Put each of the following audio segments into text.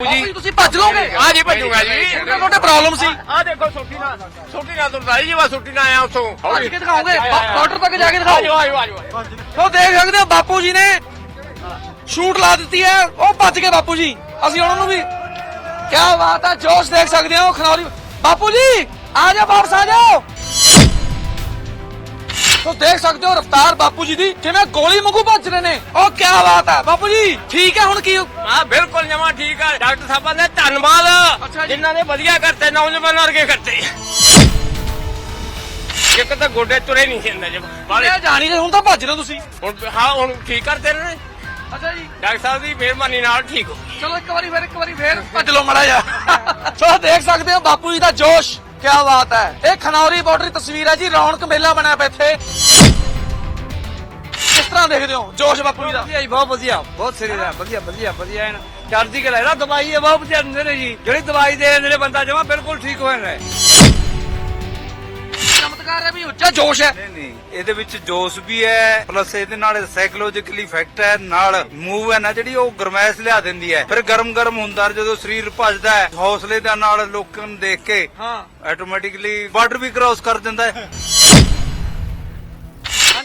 ਜੀ। ਤੁਸੀਂ ਭੱਜ ਲੋਗੇ? ਹਾਂ ਜੀ ਭੱਜੂਗਾ ਜੀ। ਤੁਹਾਡੇ ਪ੍ਰੋਬਲਮ ਸੀ। ਆ ਦੇਖੋ ਛੋਟੀ ਨਾਲ ਛੋਟੀ ਨਾਲ ਤੁਰਦਾ ਜੀ ਵਾ ਛੋਟੀ ਨਾਲ ਆਇਆ ਉੱਥੋਂ। ਭੱਜ ਕੇ ਦਿਖਾਓਗੇ? ਬਾਰਡਰ ਤੱਕ ਜਾ। ਕੇ ਆਜੋ ਦਿਖਾਓ। ਆਜੋ ਆਜੋ ਸੋ ਦੇਖ ਸਕਦੇ ਹੋ ਬਾਪੂ ਜੀ ਨੇ ਸ਼ੂਟ ਲਾ ਦਿੱਤੀ ਹੈ। ਉਹ ਭੱਜ ਗਏ ਬਾਪੂ ਜੀ। ਅਸੀਂ ਉਹਨਾਂ ਨੂੰ ਵੀ ਕੀ ਬਾਤ ਹੈ ਜੋਸ਼ ਦੇਖ ਸਕਦੇ ਹੋ ਖਨੌਰੀ ਬਾਪੂ ਜੀ ਆ ਜਾਓ ਵਾਪਸ ਆ ਜਾਓ। ਸੋ ਦੇਖ ਸਕਦੇ ਹੋ ਰਫਤਾਰ ਬਾਪੂ ਜੀ ਦੀ ਕਿਵੇਂ ਗੋਲੀ ਵਾਂਗੂ ਭੱਜ ਰਹੇ ਨੇ। ਉਹ ਕੀ ਬਾਤ ਹੈ ਬਾਪੂ ਜੀ ਠੀਕ ਹੈ ਹੁਣ ਕੀ? ਹਾਂ ਬਿਲਕੁਲ ਜਮਾ ਠੀਕ ਆ। ਡਾਕਟਰ ਸਾਹਿਬਾਂ ਦਾ ਧੰਨਵਾਦ। ਜਿਨ੍ਹਾਂ ਨੇ ਵਧੀਆ ਕਰਤੇ ਨੌਜਵਾਨ ਵਰਗੇ ਕਰਤੇ। ਇੱਕ ਤਾਂ ਗੋਡੇ ਤੁਰੇ ਨਹੀਂ ਜਾਂਦਾ ਜਮਾ। ਬਾਲੇ। ਜਾਣੀ ਹੁਣ ਤਾਂ ਭੱਜ ਰਹੇ ਹੋ ਤੁਸੀਂ। ਹੁਣ ਹਾਂ ਹੁਣ ਠੀਕ ਕਰਦੇ ਨੇ। ਅੱਛਾ ਜੀ। ਡਾਕਟਰ ਸਾਹਿਬ ਦੀ ਮਿਹਰਬਾਨੀ ਨਾਲ ਠੀਕ ਹੋ ਚਲੋ ਇੱਕ ਵਾਰੀ ਫੇਰ ਇੱਕ ਵਾਰੀ ਫੇਰ ਭੱਜ ਲਓ ਮੜਾ ਜਾ ਸੋ ਦੇਖ ਸਕਦੇ ਹੋ ਬਾਪੂ ਜੀ ਦਾ ਜੋਸ਼। ਕੀ ਬਾਤ ਹੈ। ਇਹ ਖਨੌਰੀ ਬਾਰਡਰ ਤਸਵੀਰ ਹੈ ਜੀ, ਰੌਣਕ ਮੇਲਾ ਬਣਿਆ ਪਿਆ ਇੱਥੇ। ਕਿਸ ਤਰ੍ਹਾਂ ਦੇਖਦੇ ਹੋ, ਜੋਸ਼ ਬਾਪੂ ਜੀ ਦਾ? ਵਧੀਆ ਜੀ, ਬਹੁਤ ਵਧੀਆ, ਬਹੁਤ ਸਰੀ ਦਾ ਵਧੀਆ ਵਧੀਆ ਵਧੀਆ ਐਨ ਚੜ੍ਹਦੀ ਕਲਾ ਇਹਦਾ ਦਵਾਈ ਹੈ, ਬਹੁਤ ਵਧੀਆ ਦਿੰਦੇ ਨੇ ਜੀ। ਜਿਹੜੀ ਦਵਾਈ ਦੇ ਦਿੰਦੇ ਨੇ ਬੰਦਾ ਜਮਾ ਬਿਲਕੁਲ ਠੀਕ ਹੋ ਜਾਂਦਾ ਹੈ। ਚਮਤਕਾਰ ਹੈ ਵੀ ਉੱਚਾ ਜੋਸ਼ ਹੈ। ਨਹੀਂ ਨਹੀਂ ਇਹਦੇ ਵਿੱਚ ਜੋਸ਼ ਵੀ ਹੈ ਪਲੱਸ ਇਹਦੇ ਨਾਲ ਸਾਈਕੋਲੋਜੀਕਲੀ ਇਫੈਕਟ ਹੈ ਨਾਲ ਮੂਵ ਹੈ ਨਾ ਜਿਹੜੀ ਉਹ ਗਰਮੈਸ਼ ਲਿਆ ਦਿੰਦੀ ਹੈ। ਫਿਰ ਗਰਮ ਗਰਮ ਹੁੰਦਾ ਜਦੋਂ ਸਰੀਰ ਭੱਜਦਾ ਹੈ ਹੌਸਲੇ ਦੇ ਨਾਲ ਲੋਕਾਂ ਨੂੰ ਦੇਖ ਕੇ ਹਾਂ। ਆਟੋਮੈਟਿਕਲੀ ਬਾਰਡਰ ਵੀ ਕ੍ਰਾਸ ਕਰ ਦਿੰਦਾ ਹੈ।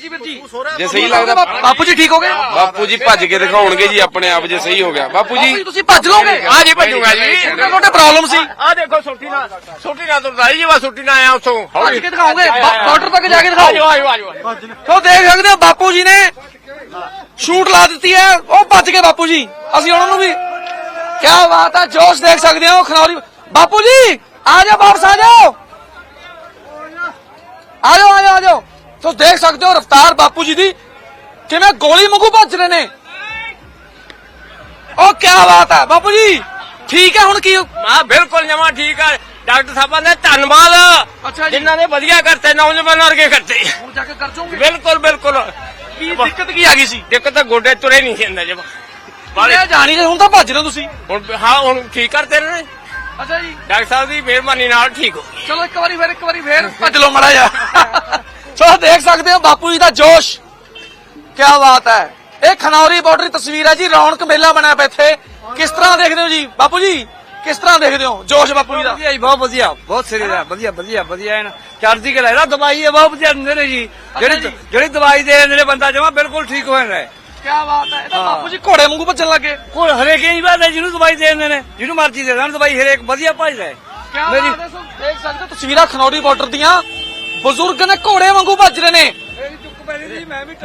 ਵੀਰ ਜੀ। ਜੇ ਸਹੀ ਲੱਗਦਾ ਬਾਪੂ ਜੀ ਠੀਕ ਹੋ ਗਏ? ਬਾਪੂ ਜੀ ਭੱਜ ਕੇ ਦਿਖਾਉਣਗੇ ਜੀ ਆਪਣੇ ਆਪ ਜੇ ਸਹੀ ਹੋ ਗਿਆ। ਬਾਪੂ ਜੀ। ਤੁਸੀਂ ਭੱਜ ਲੋਗੇ? ਹਾਂ ਜੀ ਭੱਜੂਗਾ ਜੀ। ਤੁਹਾਡੇ ਪ੍ਰੋਬਲਮ ਸੀ? ਆ ਦੇਖੋ ਛੋਟੀ ਨਾਲ ਛੋਟੀ ਨਾਲ ਤੁਰਦਾ ਜੀ ਵਾ ਛੋਟੀ ਨਾਲ ਆਇਆ ਉੱਥੋਂ। ਭੱਜ ਕੇ ਦਿਖਾਓਗੇ? ਬਾਰਡਰ ਤੱਕ ਜਾ ਕੇ ਆਜੋ ਦਿਖਾਓ ਆਜੋ ਆਜੋ। ਸੋ ਦੇਖ ਸਕਦੇ ਹੋ ਬਾਪੂ ਜੀ ਨੇ ਸ਼ੂਟ ਲਾ ਦਿੱਤੀ ਹੈ। ਉਹ ਭੱਜ ਗਏ ਬਾਪੂ ਜੀ। ਅਸੀਂ ਉਹਨਾਂ ਨੂੰ ਵੀ ਕੀ ਬਾਤ ਹੈ ਜੋਸ਼ ਦੇਖ ਸਕਦੇ ਹੋ ਖਨੌਰੀ ਬਾਪੂ ਜੀ ਆ ਜਾਓ ਵਾਪਸ ਆ ਜਾਓ। ਆ ਜਾਓ ਆ ਜਾਓ ਆ ਜਾਓ। ਸੋ ਦੇਖ ਸਕਦੇ ਹੋ ਰਫਤਾਰ ਬਾਪੂ ਜੀ ਦੀ ਕਿਵੇਂ ਗੋਲੀ ਵਾਂਗੂ ਭੱਜ ਰਹੇ ਨੇ। ਉਹ ਕੀ ਬਾਤ ਹੈ ਬਾਪੂ ਜੀ ਠੀਕ ਹੈ ਹੁਣ ਕੀ ਹਾਂ ਬਿਲਕੁਲ ਜਮਾ ਠੀਕ ਆ ਡਾਕਟਰ ਸਾਹਿਬਾਂ ਦਾ ਧੰਨਵਾਦ। ਜਿਨ੍ਹਾਂ ਨੇ ਵਧੀਆ ਕਰਤੇ ਨੌਜਵਾਨ ਵਰਗੇ ਕਰਤੇ। ਹੁਣ ਜਾ ਕੇ ਕਰ ਜਾਓਗੇ? ਬਿਲਕੁਲ ਬਿਲਕੁਲ। ਕੀ ਦਿੱਕਤ ਕੀ ਆ ਗਈ ਸੀ? ਇੱਕ ਤਾਂ ਗੋਡੇ ਤੁਰੇ ਨਹੀਂ ਜਾਂਦਾ ਜਮਾ। ਬਾਲੇ। ਜਾਣੀ ਹੁਣ ਤਾਂ ਭੱਜ ਰਹੇ ਹੋ ਤੁਸੀਂ। ਹੁਣ ਹਾਂ ਹੁਣ ਠੀਕ ਕਰਦੇ ਨੇ। ਅੱਛਾ ਜੀ। ਡਾਕਟਰ ਸਾਹਿਬ ਦੀ ਮਿਹਰਬਾਨੀ ਨਾਲ ਠੀਕ ਹੋ ਚਲੋ ਇੱਕ ਵਾਰੀ ਫੇਰ ਇੱਕ ਵਾਰੀ ਫੇਰ ਭੱਜ ਲਓ ਮੜਾ ਜਾ ਸੋ ਦੇਖ ਸਕਦੇ ਹੋ ਬਾਪੂ ਜੀ ਦਾ ਜੋਸ਼। ਕੀ ਬਾਤ ਹੈ। ਇਹ ਖਨੌਰੀ ਬਾਰਡਰ ਦੀ ਤਸਵੀਰ ਹੈ ਜੀ ਰੌਣਕ ਮੇਲਾ ਬਣਿਆ ਪਿਆ ਇੱਥੇ। ਕਿਸ ਤਰ੍ਹਾਂ ਦੇਖਦੇ ਹੋ ਜੀ? ਬਾਪੂ ਜੀ ਕਿਸ ਤਰ੍ਹਾਂ ਦੇਖਦੇ ਹੋ ਜੋਸ਼ ਬਾਪੂ ਜੀ ਦਾ? ਵਧੀਆ ਜੀ ਬਹੁਤ ਵਧੀਆ ਬਹੁਤ ਸਰੀ ਦਾ ਵਧੀਆ ਵਧੀਆ ਵਧੀਆ ਐਨ ਚੜ੍ਹਦੀ ਕਲਾ ਇਹਦਾ ਦਵਾਈ ਹੈ ਬਹੁਤ ਵਧੀਆ ਦਿੰਦੇ ਨੇ ਜੀ। ਜਿਹੜੀ। ਜਿਹੜੀ ਦਵਾਈ ਦੇ ਦਿੰਦੇ ਨੇ ਬੰਦਾ ਜਮਾ ਬਿਲਕੁਲ ਠੀਕ ਹੋ ਜਾਂਦਾ ਹੈ। ਕੀ ਬਾਤ ਹੈ। ਇਹ ਤਾਂ ਬਾਪੂ ਜੀ ਘੋੜੇ ਵਾਂਗੂ ਭੱਜਣ ਲੱਗੇ। ਕੋਈ ਹਰੇਕ ਹੀ ਬਾਤ ਹੈ ਜਿਹਨੂੰ ਦਵਾਈ ਦੇ ਦਿੰਦੇ ਨੇ ਜਿਹਨੂੰ ਮਰਜ਼ੀ ਦੇ ਦੇਣ। ਦਵਾਈ ਹਰੇਕ ਵਧੀਆ ਭਜਦਾ ਹੈ। ਕੀ ਮੇਰੀ ਬਾਤ ਹੈ। ਸੋ ਦੇਖ ਸਕਦੇ ਤਸਵੀਰਾਂ ਖਨੌਰੀ ਬਾਰਡਰ ਦੀਆਂ। ਬਜ਼ੁਰਗ ਨੇ ਘੋੜੇ ਵਾਂਗੂ ਭੱਜ ਰਹੇ ਨੇ।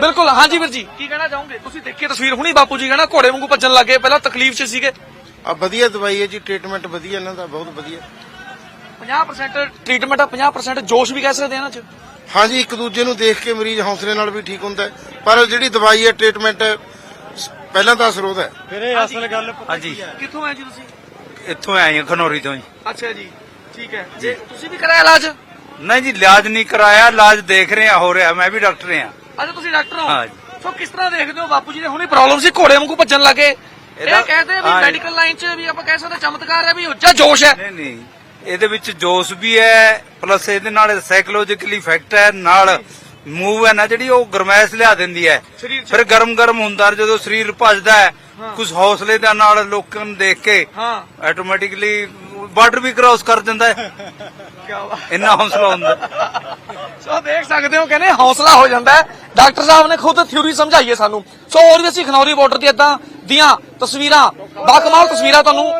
ਬਿਲਕੁਲ ਹਾਂਜੀ ਵੀਰ ਜੀ। ਕੀ ਕਹਿਣਾ ਚਾਹੋਗੇ? ਤੁਸੀਂ ਦੇਖੀ ਤਸਵੀਰ ਹੁਣੀ ਬਾਪੂ ਜੀ ਕਹਿੰਦਾ ਘੋੜੇ ਵਾਂਗੂ ਭੱਜਣ ਲੱਗੇ ਪਹਿਲਾਂ ਤਕਲੀਫ 'ਚ ਸੀਗੇ। ਆ ਵਧੀਆ ਦਵਾਈ ਹੈ ਜੀ ਟ੍ਰੀਟਮੈਂਟ ਵਧੀਆ ਇਹਨਾਂ ਦਾ ਬਹੁਤ ਵਧੀਆ। 50% ਟ੍ਰੀਟਮੈਂਟ ਆ 50% ਜੋਸ਼ ਵੀ ਕਹਿ ਸਕਦੇ ਆ ਨਾ ਚ। ਹਾਂਜੀ ਇੱਕ ਦੂਜੇ ਨੂੰ ਦੇਖ ਕੇ ਮਰੀਜ਼ ਹੌਸਲੇ ਨਾਲ ਵੀ ਠੀਕ ਹੁੰਦਾ ਪਰ ਜਿਹੜੀ ਦਵਾਈ ਹੈ ਟ੍ਰੀਟਮੈਂਟ ਪਹਿਲਾਂ ਤਾਂ ਸਰੋਤ ਹੈ। ਹਾਂਜੀ। ਕਿੱਥੋਂ ਆਏ ਜੀ ਤੁਸੀਂ? ਇੱਥੋਂ ਆਏ ਹਾਂ ਖਨੌਰੀ ਤੋਂ ਜੀ। ਅੱਛਾ ਜੀ ਠੀਕ ਹੈ। ਜੀ। ਤੁਸੀਂ ਵੀ ਕਰਾਇਆ ਇਲਾਜ? ਨਹੀਂ ਜੀ ਇਲਾਜ ਨਹੀਂ ਕਰਾਇਆ ਇਲਾਜ ਦੇਖ ਰਹੇ ਆ ਹੋ ਰਿਹਾ ਮੈਂ ਵੀ ਡਾਕਟਰ ਹਾਂ। ਅੱਛਾ ਤੁਸੀਂ ਡਾਕਟਰ ਹੋ? ਹਾਂ ਜੀ। ਸੋ ਕਿਸ ਤਰ੍ਹਾਂ ਦੇਖਦੇ ਹੋ ਬਾਪੂ ਜੀ ਨੇ? ਹੁਣੀ ਪ੍ਰੋਬਲਮ ਸੀ ਘੋੜੇ ਵਾਂਗੂ ਭੱਜਣ ਲੱਗੇ। ਇਹ ਇਹਦਾ- ਕਹਿੰਦੇ ਆ ਵੀ ਹਾਂ ਜੀ। ਮੈਡੀਕਲ ਲਾਈਨ 'ਚ ਵੀ ਆਪਾਂ ਕਹਿ ਸਕਦੇ ਚਮਤਕਾਰ ਹੈ ਵੀ ਉੱਚਾ ਜੋਸ਼ ਹੈ। ਨਹੀਂ ਨਹੀਂ। ਇਹਦੇ ਵਿੱਚ ਜੋਸ਼ ਵੀ ਹੈ ਪਲੱਸ ਇਹਦੇ ਨਾਲ ਸਾਈਕੋਲੋਜੀਕਲੀ ਇਫੈਕਟ ਹੈ ਨਾਲ ਮੂਵ ਹੈ ਨਾ ਜਿਹੜੀ ਉਹ ਗਰਮੈਸ਼ ਲਿਆ ਦਿੰਦੀ ਹੈ। ਸਰੀਰ 'ਚ। ਫਿਰ ਗਰਮ ਗਰਮ ਹੁੰਦਾ ਜਦੋਂ ਸਰੀਰ ਭੱਜਦਾ ਹੈ ਕੁਝ ਹੌਸਲੇ ਦੇ ਨਾਲ ਲੋਕਾਂ ਨੂੰ ਦੇਖ ਕੇ ਹਾਂ। ਆਟੋਮੈਟਿਕਲੀ ਬਾਰਡਰ ਵੀ ਕ੍ਰਾਸ ਕਰ ਦਿੰਦਾ ਹੈ। ਇੰਨਾ ਹੌਸਲਾ ਹੁੰਦਾ। ਸੋ ਦੇਖ ਸਕਦੇ ਹੋ ਕਹਿੰਦੇ ਹੌਸਲਾ ਹੋ ਜਾਂਦਾ ਹੈ। ਡਾਕਟਰ ਸਾਹਿਬ ਨੇ ਖੁਦ ਥਿਊਰੀ ਸਮਝਾਈ ਹੈ ਸਾਨੂੰ। ਸੋ ਹੋਰ ਵੀ ਅਸੀਂ ਖਨੌਰੀ ਬਾਰਡਰ ਦੀ ਇਦਾਂ ਦੀਆਂ ਤਸਵੀਰਾਂ ਬਾਕਮਾਲ ਤਸਵੀਰਾਂ ਤੁਹਾਨੂੰ